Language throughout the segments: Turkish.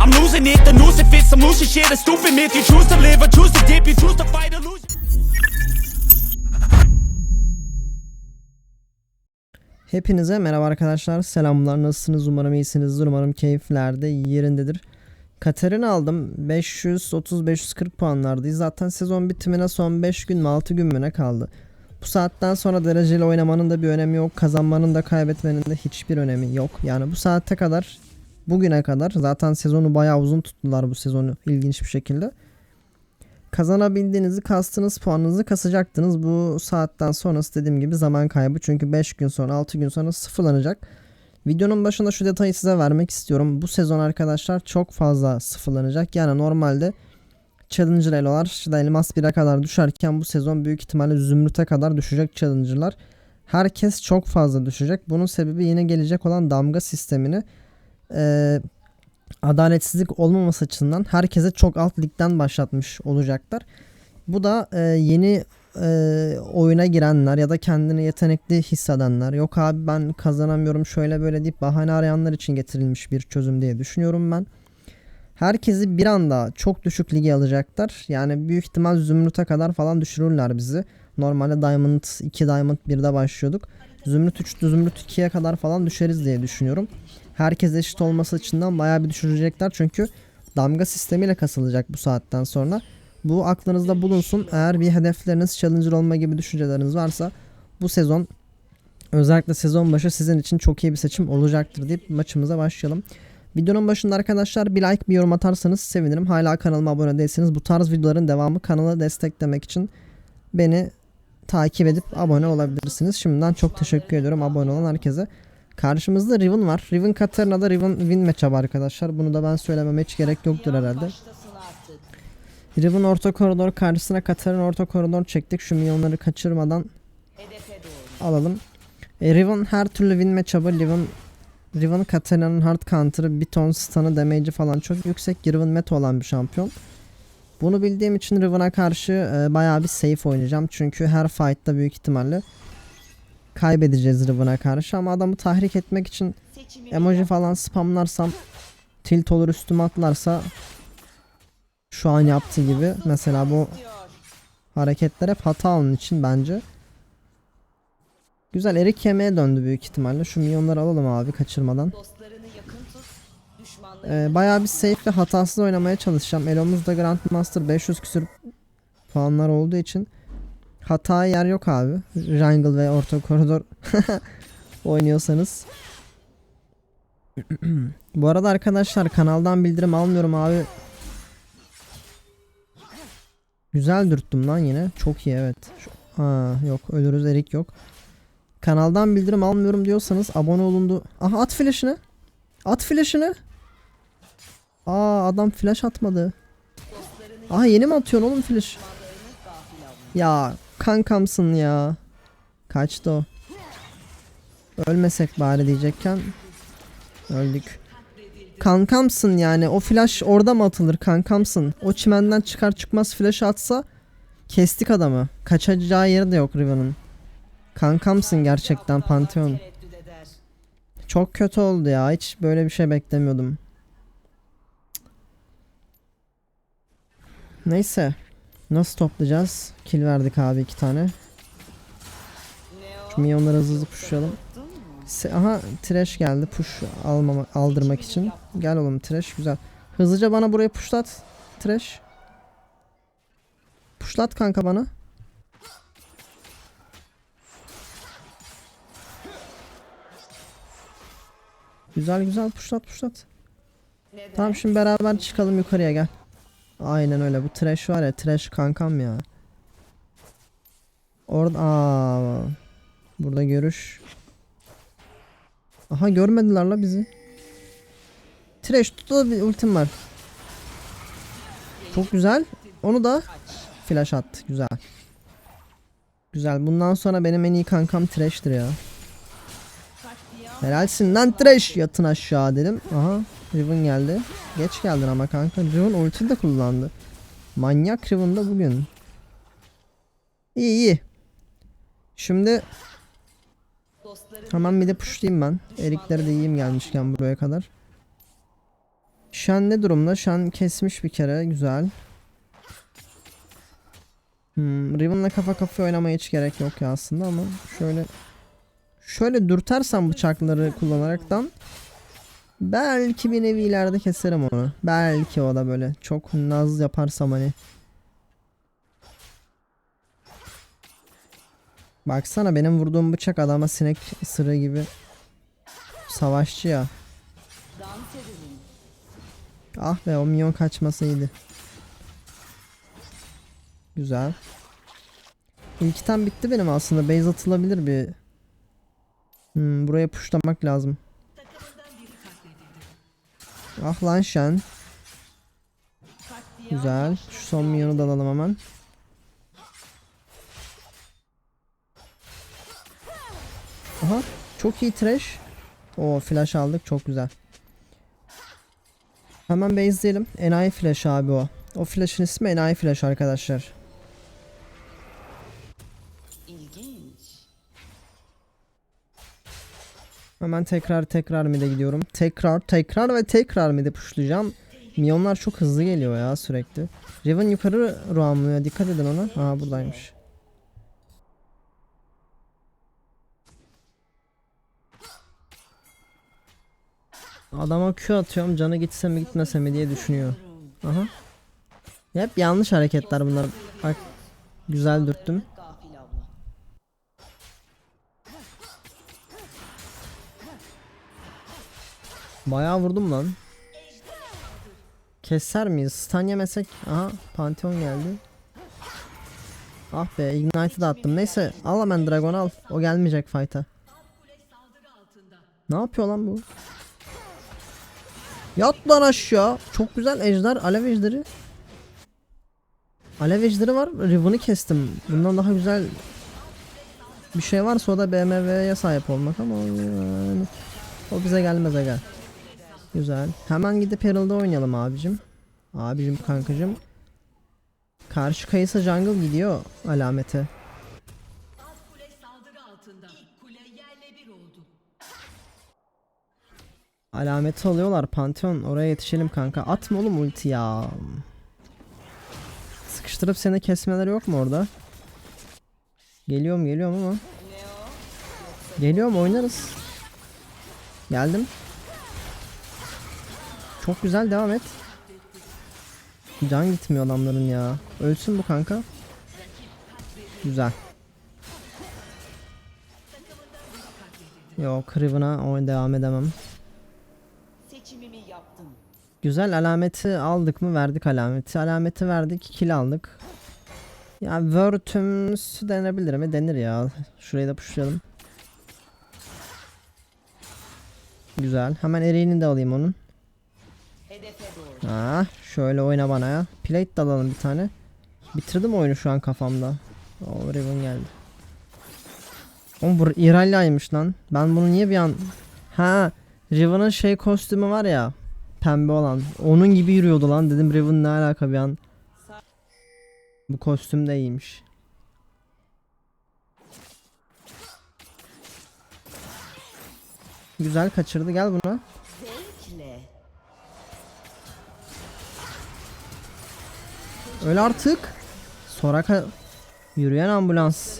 I'm losing it, the noose it fits Some losing shit, a stupid myth You choose to live or choose to dip You choose to fight or lose Hepinize merhaba arkadaşlar. Selamlar. Nasılsınız? Umarım iyisinizdir. Umarım keyiflerde yerindedir. Katarina aldım. 530-540 puanlardayız. Zaten sezon bitimine son 5 gün mü 6 gün mü ne kaldı? Bu saatten sonra dereceli oynamanın da bir önemi yok. Kazanmanın da kaybetmenin de hiçbir önemi yok. Yani bu saate kadar bugüne kadar zaten sezonu bayağı uzun tuttular bu sezonu ilginç bir şekilde. Kazanabildiğinizi kastınız puanınızı kasacaktınız. Bu saatten sonrası dediğim gibi zaman kaybı. Çünkü 5 gün sonra 6 gün sonra sıfırlanacak. Videonun başında şu detayı size vermek istiyorum. Bu sezon arkadaşlar çok fazla sıfırlanacak. Yani normalde Challenger Elo'lar işte elmas 1'e kadar düşerken bu sezon büyük ihtimalle zümrüte kadar düşecek Challenger'lar. Herkes çok fazla düşecek. Bunun sebebi yine gelecek olan damga sistemini eee adaletsizlik olmaması açısından herkese çok alt ligden başlatmış olacaklar. Bu da e, yeni e, oyuna girenler ya da kendini yetenekli hissedenler yok abi ben kazanamıyorum şöyle böyle deyip bahane arayanlar için getirilmiş bir çözüm diye düşünüyorum ben. Herkesi bir anda çok düşük lige alacaklar. Yani büyük ihtimal Zümrüt'e kadar falan düşürürler bizi. Normalde Diamond 2 Diamond 1'de başlıyorduk. Zümrüt 3 Zümrüt 2'ye kadar falan düşeriz diye düşünüyorum herkes eşit olması açısından bayağı bir düşürecekler. Çünkü damga sistemiyle kasılacak bu saatten sonra. Bu aklınızda bulunsun. Eğer bir hedefleriniz challenger olma gibi düşünceleriniz varsa bu sezon özellikle sezon başı sizin için çok iyi bir seçim olacaktır deyip maçımıza başlayalım. Videonun başında arkadaşlar bir like bir yorum atarsanız sevinirim. Hala kanalıma abone değilseniz bu tarz videoların devamı kanala desteklemek için beni takip edip abone olabilirsiniz. Şimdiden çok teşekkür ediyorum abone olan herkese. Karşımızda Riven var. Riven Katarina'da Riven win matchup arkadaşlar. Bunu da ben söylememe hiç gerek yoktur herhalde. Riven orta koridor karşısına Katarina orta koridor çektik. Şu milyonları kaçırmadan alalım. E, Riven her türlü win matchup'ı Riven Riven Katarina'nın hard counter'ı, bir ton stun'ı, damage'i falan çok yüksek. Riven meta olan bir şampiyon. Bunu bildiğim için Riven'a karşı e, bayağı bir safe oynayacağım. Çünkü her fight'ta büyük ihtimalle kaybedeceğiz Riven'a karşı ama adamı tahrik etmek için emoji falan spamlarsam tilt olur üstüme atlarsa şu an yaptığı gibi mesela bu hareketler hep hata onun için bence. Güzel erik yemeğe döndü büyük ihtimalle. Şu milyonları alalım abi kaçırmadan. Ee, bayağı bir safe ve hatasız oynamaya çalışacağım. Elomuzda Grandmaster 500 küsür puanlar olduğu için hata yer yok abi. Jungle ve orta koridor oynuyorsanız. Bu arada arkadaşlar kanaldan bildirim almıyorum abi. Güzel dürttüm lan yine. Çok iyi evet. Ha yok ölürüz erik yok. Kanaldan bildirim almıyorum diyorsanız abone olundu. Aha at flash'ını. At flash'ını. Adam flash atmadı. Aha yeni mi atıyorsun oğlum flash? Ya kankamsın ya. Kaçtı o. Ölmesek bari diyecekken öldük. Kankamsın yani. O flash orada mı atılır? Kankamsın. O çimenden çıkar çıkmaz flash atsa kestik adamı. Kaçacağı yeri de yok Riven'ın. Kankamsın gerçekten Pantheon. Çok kötü oldu ya. Hiç böyle bir şey beklemiyordum. Neyse. Nasıl toplayacağız? Kill verdik abi iki tane. Şu milyonları hızlı hızlı pushlayalım. Aha trash geldi push almama aldırmak için. Gel oğlum trash güzel. Hızlıca bana buraya pushlat. Trash. Pushlat kanka bana. Güzel güzel pushlat pushlat. Tamam şimdi beraber çıkalım yukarıya gel. Aynen öyle. Bu trash var ya trash kankam ya. Orada aa. Burada görüş. Aha görmediler la bizi. Trash tuttu bir ultim var. Çok güzel. Onu da Flash attı. Güzel. Güzel. Bundan sonra benim en iyi kankam Thresh'tir ya. Helalsin lan Thresh. Yatın aşağı dedim. Aha. Riven geldi. Geç geldin ama kanka. Riven ulti de kullandı. Manyak Riven da bugün. İyi iyi. Şimdi hemen bir de pushlayayım ben. Erikleri de yiyeyim gelmişken buraya kadar. Shen ne durumda? Shen kesmiş bir kere. Güzel. Hmm, Riven'la kafa kafaya oynamaya hiç gerek yok ya aslında ama şöyle şöyle dürtersem bıçakları kullanaraktan belki bir nevi ileride keserim onu. Belki o da böyle çok naz yaparsam hani. Baksana benim vurduğum bıçak adama sinek ısırığı gibi savaşçı ya. Ah be o minyon kaçmasaydı. Güzel. İlk item bitti benim aslında. Base atılabilir bir. Hmm, buraya pushlamak lazım. Ah lan Shen. Güzel. Şu son minyonu da alalım hemen. Aha. Çok iyi trash. O flash aldık. Çok güzel. Hemen base'leyelim. Enayi flash abi o. O flash'ın ismi Enayi flash arkadaşlar. Hemen tekrar tekrar mid'e gidiyorum. Tekrar tekrar ve tekrar mid'e pushlayacağım. Minyonlar çok hızlı geliyor ya sürekli. Riven yukarı roamlıyor. Dikkat edin ona. Aa buradaymış. Adama Q atıyorum. Canı gitse mi gitmese mi diye düşünüyor. Aha. Hep yanlış hareketler bunlar. Bak güzel dürttüm. Bayağı vurdum lan. Keser miyiz? Stun yemesek. Aha Pantheon geldi. Ah be Ignite'ı da attım. Neyse al hemen Dragon al. O gelmeyecek fight'a. Ne yapıyor lan bu? Yat lan aşağı. Çok güzel ejder. Alev ejderi. Alev ejderi var. Riven'ı kestim. Bundan daha güzel bir şey varsa o da BMW'ye sahip olmak ama yani, o bize gelmez aga. Güzel. Hemen gidip Herald'da oynayalım abicim. Abicim kankacım. Karşı kayısı jungle gidiyor alamete. Alameti alıyorlar Pantheon oraya yetişelim kanka. Atma oğlum ulti ya. Sıkıştırıp seni kesmeleri yok mu orada? Geliyorum geliyorum ama. Geliyorum oynarız. Geldim. Çok güzel devam et. Can gitmiyor adamların ya. Ölsün bu kanka. Güzel. Yok Riven'a o devam edemem. Güzel alameti aldık mı verdik alameti. Alameti verdik kill aldık. Ya Word'ümüz denebilir mi? Denir ya. Şurayı da pushlayalım. Güzel. Hemen eriğini de alayım onun. Ha, şöyle oyna bana ya. Plate de alalım bir tane. Bitirdim oyunu şu an kafamda. O Riven geldi. Oğlum bu İralya'ymış lan. Ben bunu niye bir an... Ha, Riven'ın şey kostümü var ya. Pembe olan. Onun gibi yürüyordu lan. Dedim Riven ne alaka bir an. Bu kostüm de iyiymiş. Güzel kaçırdı. Gel buna. Öl artık. Soraka yürüyen ambulans.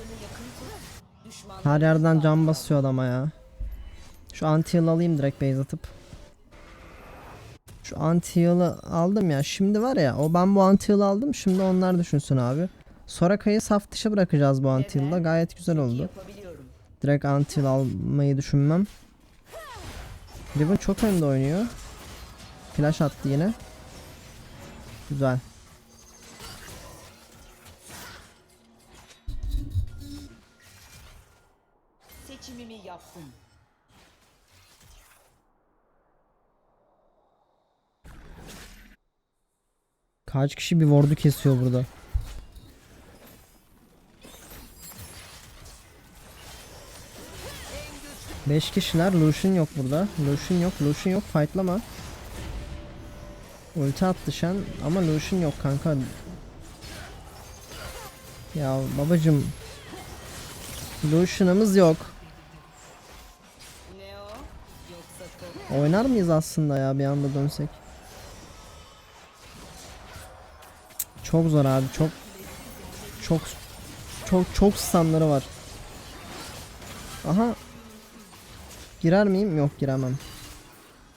Her yerden cam basıyor adama ya. Şu anti alayım direkt base atıp. Şu anti aldım ya. Şimdi var ya o ben bu anti aldım. Şimdi onlar düşünsün abi. Soraka'yı saf dışı bırakacağız bu anti. Gayet güzel oldu. Direkt anti almayı düşünmem. Riven çok önde oynuyor. Flash attı yine. Güzel. Kaç kişi bir wardu kesiyor burada. Beş kişiler Lucian yok burada. Lucian yok, Lucian yok. Fightlama. Ulti attı Shen ama Lucian yok kanka. Ya babacım. Lucian'ımız yok. Oynar mıyız aslında ya bir anda dönsek? Çok zor abi çok çok çok çok stunları var. Aha. Girer miyim? Yok giremem.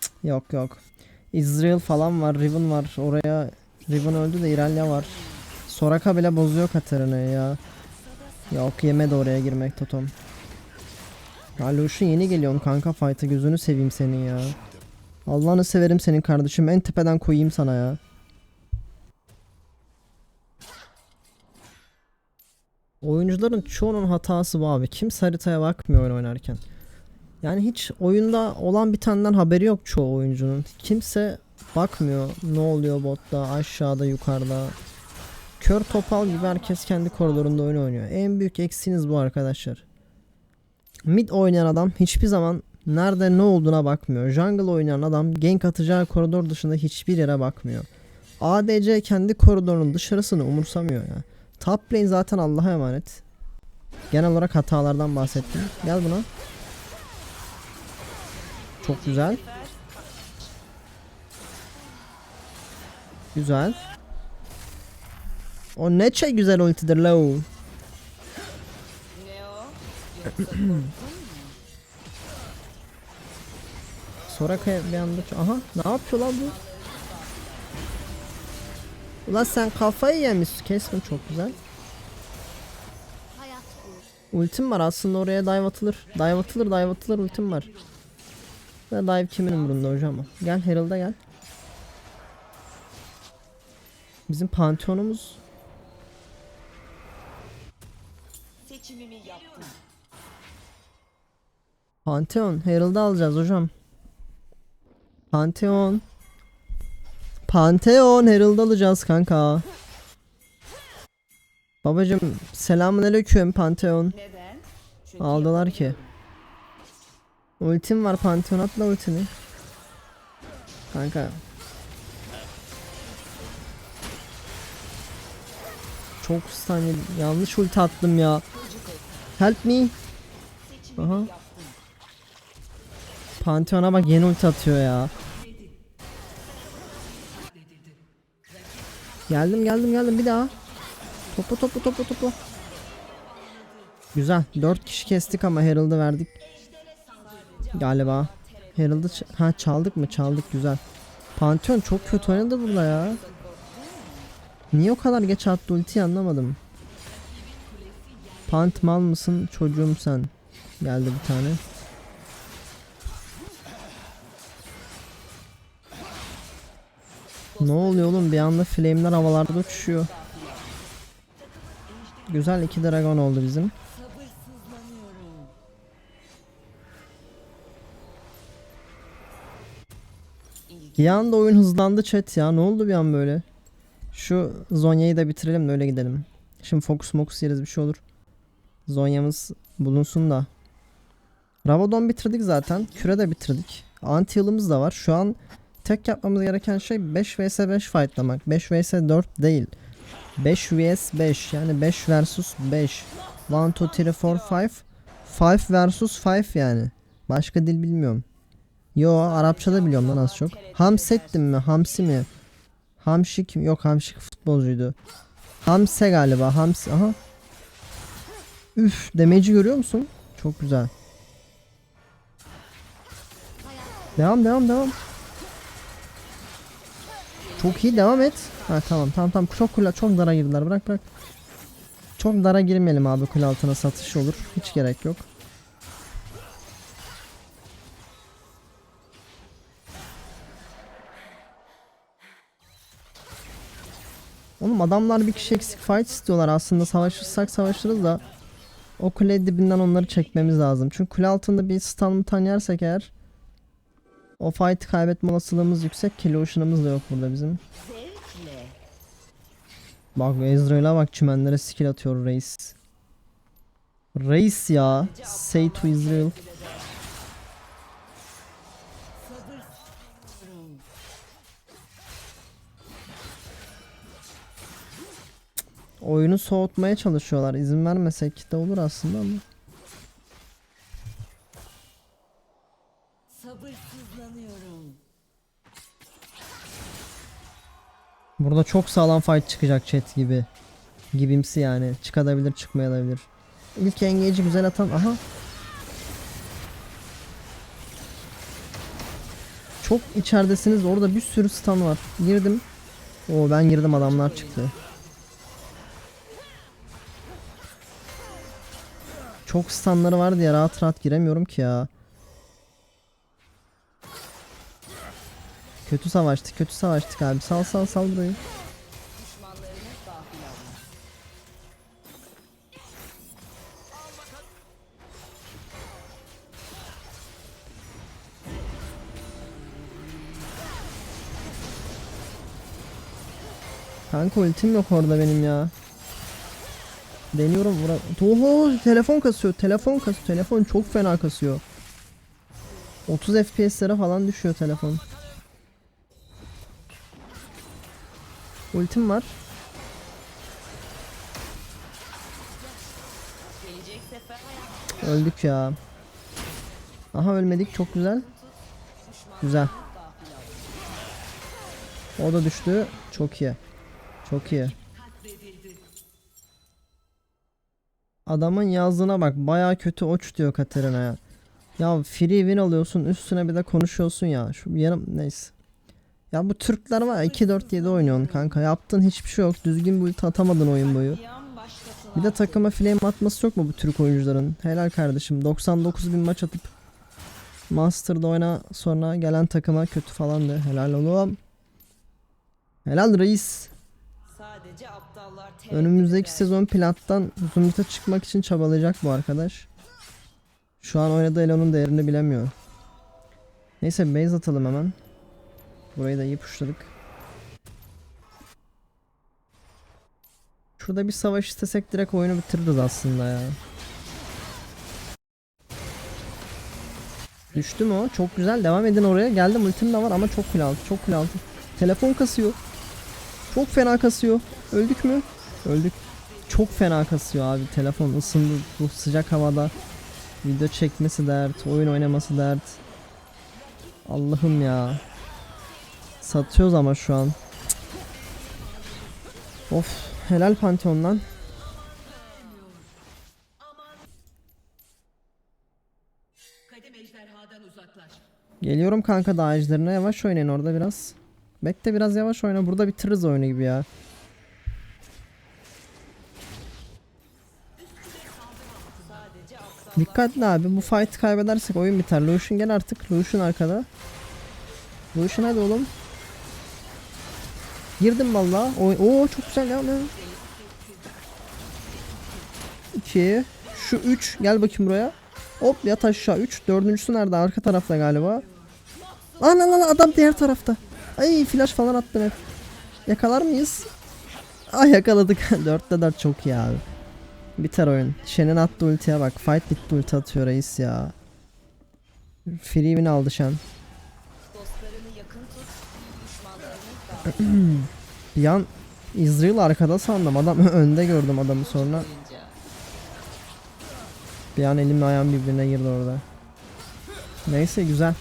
Cık, Yok yok. Israel falan var, Riven var. Oraya Riven öldü de Irelia var. Soraka bile bozuyor Katarina'yı ya. Yok yemedi oraya girmek Totom. Ya yeni geliyorsun kanka fight'a gözünü seveyim senin ya. Allah'ını severim senin kardeşim en tepeden koyayım sana ya. Oyuncuların çoğunun hatası bu abi. Kimse haritaya bakmıyor oyun oynarken. Yani hiç oyunda olan bitenden haberi yok çoğu oyuncunun. Kimse bakmıyor ne oluyor botta, aşağıda, yukarıda. Kör topal gibi herkes kendi koridorunda oyun oynuyor. En büyük eksiğiniz bu arkadaşlar. Mid oynayan adam hiçbir zaman nerede ne olduğuna bakmıyor. Jungle oynayan adam gank atacağı koridor dışında hiçbir yere bakmıyor. ADC kendi koridorunun dışarısını umursamıyor ya. Top lane zaten Allah'a emanet. Genel olarak hatalardan bahsettim. Gel buna. Çok güzel. Güzel. O ne şey güzel ultidir mu? Soraka'ya bir anda aha ne yapıyor lan bu? Ulan sen kafayı yemişsin kesme çok güzel. Ultim var aslında oraya dive atılır. Dive atılır dive atılır ultim var. Ve dive kimin umurunda hocam? Gel Herald'a gel. Bizim Pantheon'umuz Seçimimi yaptım. Pantheon Herald'ı alacağız hocam. Pantheon. Pantheon Herald'ı alacağız kanka. Babacım selamünaleyküm Pantheon. Aldılar ki. Ultim var Pantheon atla ultini. Kanka. Çok stun yedim. Yanlış ulti attım ya. Help me. Aha. Pantheon'a bak yeni ulti atıyor ya. Geldim geldim geldim bir daha. Topu topu topu topu. Güzel. 4 kişi kestik ama Herald'ı verdik. Galiba. Herald'ı ha çaldık mı? Çaldık güzel. Pantheon çok kötü oynadı burada ya. Niye o kadar geç attı ultiyi anlamadım. Pant mal mısın çocuğum sen? Geldi bir tane. Ne oluyor oğlum bir anda flame'ler havalarda uçuşuyor. Güzel iki dragon oldu bizim. Bir anda oyun hızlandı chat ya. Ne oldu bir an böyle? Şu Zonya'yı da bitirelim de öyle gidelim. Şimdi fokus mokus yeriz bir şey olur. Zonya'mız bulunsun da. Rabadon bitirdik zaten. Küre de bitirdik. Anti yılımız da var. Şu an tek yapmamız gereken şey 5 vs 5 fightlamak. 5 vs 4 değil. 5 vs 5 yani 5 versus 5. 1 2 3 4 5. 5 versus 5 yani. Başka dil bilmiyorum. Yo Arapçada biliyorum lan az çok. Hamsettim mi? Hamsi mi? Hamşik kim? Yok Hamşik futbolcuydu. Hamse galiba. Hamsi. Aha. Üf, demeci görüyor musun? Çok güzel. Devam devam devam. Çok iyi devam et. Ha tamam tamam tamam çok kula çok dara girdiler bırak bırak. Çok dara girmeyelim abi kule altına satış olur. Hiç gerek yok. Oğlum adamlar bir kişi eksik fight istiyorlar aslında savaşırsak savaşırız da o kule dibinden onları çekmemiz lazım. Çünkü kule altında bir stun mutan yersek eğer o fight kaybetme olasılığımız yüksek. Kill ocean'ımız da yok burada bizim. Bak Ezreal'a bak çimenlere skill atıyor reis. Reis ya. Say to Israel. Oyunu soğutmaya çalışıyorlar. İzin vermesek de olur aslında ama. Sabırsız Burada çok sağlam fight çıkacak chat gibi. Gibimsi yani. Çıkabilir çıkmayabilir. İlk engage'i güzel atan. Aha. Çok içeridesiniz. Orada bir sürü stun var. Girdim. Oo ben girdim adamlar çıktı. Çok stunları var diye rahat rahat giremiyorum ki ya. Kötü savaştık, kötü savaştık abi. Sal sal sal burayı. Kanka ultim yok orada benim ya. Deniyorum vura. Oho telefon kasıyor. Telefon kasıyor. Telefon çok fena kasıyor. 30 FPS'lere falan düşüyor telefon. Ultim var. Öldük ya. Aha ölmedik çok güzel. Güzel. O da düştü. Çok iyi. Çok iyi. Adamın yazdığına bak baya kötü oç diyor Katerina ya. Free win alıyorsun üstüne bir de konuşuyorsun ya. Şu yarım neyse. Ya bu Türkler var ya 2-4-7 oynuyorsun kanka. Yaptığın hiçbir şey yok. Düzgün bir ulti atamadın oyun boyu. Bir de takıma flame atması yok mu bu Türk oyuncuların? Helal kardeşim. 99 bin maç atıp Master'da oyna sonra gelen takıma kötü falan de. Helal oğlum. Helal reis. Önümüzdeki sezon plattan Zümrüt'e çıkmak için çabalayacak bu arkadaş. Şu an oynadığı Elon'un değerini bilemiyor. Neyse base atalım hemen. Burayı da iyi pushladık. Şurada bir savaş istesek direkt oyunu bitiririz aslında ya. Düştü mü o? Çok güzel. Devam edin oraya. Geldim ultim de var ama çok kul altı. Çok kul altı. Telefon kasıyor. Çok fena kasıyor. Öldük mü? Öldük. Çok fena kasıyor abi. Telefon ısındı bu sıcak havada. Video çekmesi dert. Oyun oynaması dert. Allah'ım ya. Satıyoruz ama şu an. Of. Helal Pantheon'dan. Geliyorum kanka daha yavaş oynayın orada biraz. Bekle biraz yavaş oyna. Burada bitiririz oyunu gibi ya. Dikkatli abi bu fight kaybedersek oyun biter. Lucian gel artık. Lucian arkada. Lucian hadi oğlum. Girdim valla. Oo çok güzel ya. 2 Şu 3 gel bakayım buraya. Hop yat aşağı 3. Dördüncüsü nerede? Arka tarafta galiba. Lan lan lan adam diğer tarafta. Ay flash falan attım hep. Yakalar mıyız? Ay yakaladık. 4'te 4 çok iyi abi. Biter oyun. Shen'in attığı ultiye bak. Fight bitti ulti atıyor reis ya. Free aldı Shen. Bir an Israel arkada sandım. Adam önde gördüm adamı sonra. Bir an elimle ayağım birbirine girdi orada. Neyse güzel.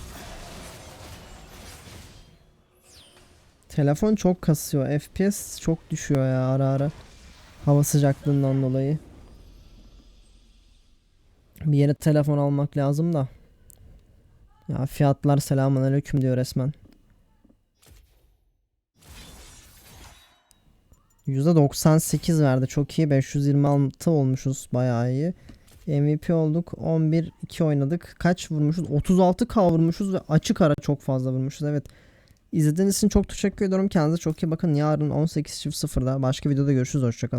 Telefon çok kasıyor. FPS çok düşüyor ya ara ara. Hava sıcaklığından dolayı. Bir yere telefon almak lazım da. Ya fiyatlar selamun aleyküm diyor resmen. %98 verdi. Çok iyi. 526 olmuşuz. Bayağı iyi. MVP olduk. 11-2 oynadık. Kaç vurmuşuz? 36k vurmuşuz ve açık ara çok fazla vurmuşuz. Evet. İzlediğiniz için çok teşekkür ediyorum. Kendinize çok iyi bakın. Yarın 18.00'da başka videoda görüşürüz. Hoşçakalın.